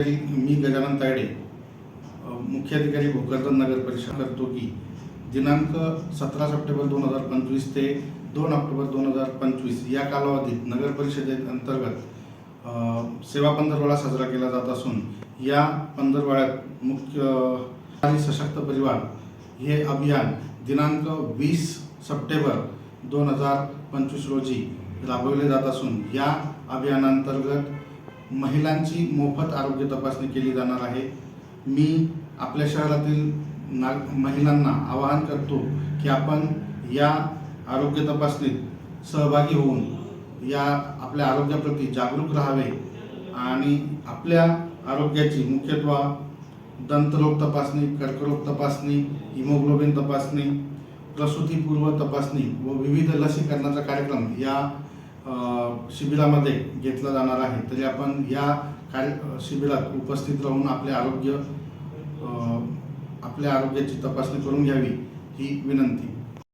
मी गजानन तायडे मुख्याधिकारी भोकरदन नगर परिषद करतो की दिनांक सतरा सप्टेंबर दोन हजार पंचवीस ते दोन ऑक्टोबर दोन हजार पंचवीस या कालावधीत नगर परिषदेत अंतर्गत सेवा पंधरवाडा साजरा केला जात असून या पंधरवाड्यात मुख्य सशक्त परिवार हे अभियान दिनांक वीस सप्टेंबर दोन हजार पंचवीस रोजी राबवले जात असून या अभियानांतर्गत महिलांची मोफत आरोग्य तपासणी केली जाणार आहे. मी आपल्या शहरातील ना महिलांना आवाहन करतो की आपण या आरोग्य तपासणीत सहभागी होऊन या आपल्या आरोग्याप्रती जागरूक राहावे आणि आपल्या आरोग्याची मुख्यत्वे दंतरोग तपासणी कर्करोग तपासणी हिमोग्लोबिन तपासणी प्रसूतीपूर्व तपासणी व विविध लसीकरणाचा कार्यक्रम या शिबिरामध्ये घेतला जाणार आहे. तरी आपण या कार्य शिबिरात उपस्थित राहून आपले आरोग्य आपल्या आरोग्याची तपासणी करून घ्यावी ही विनंती.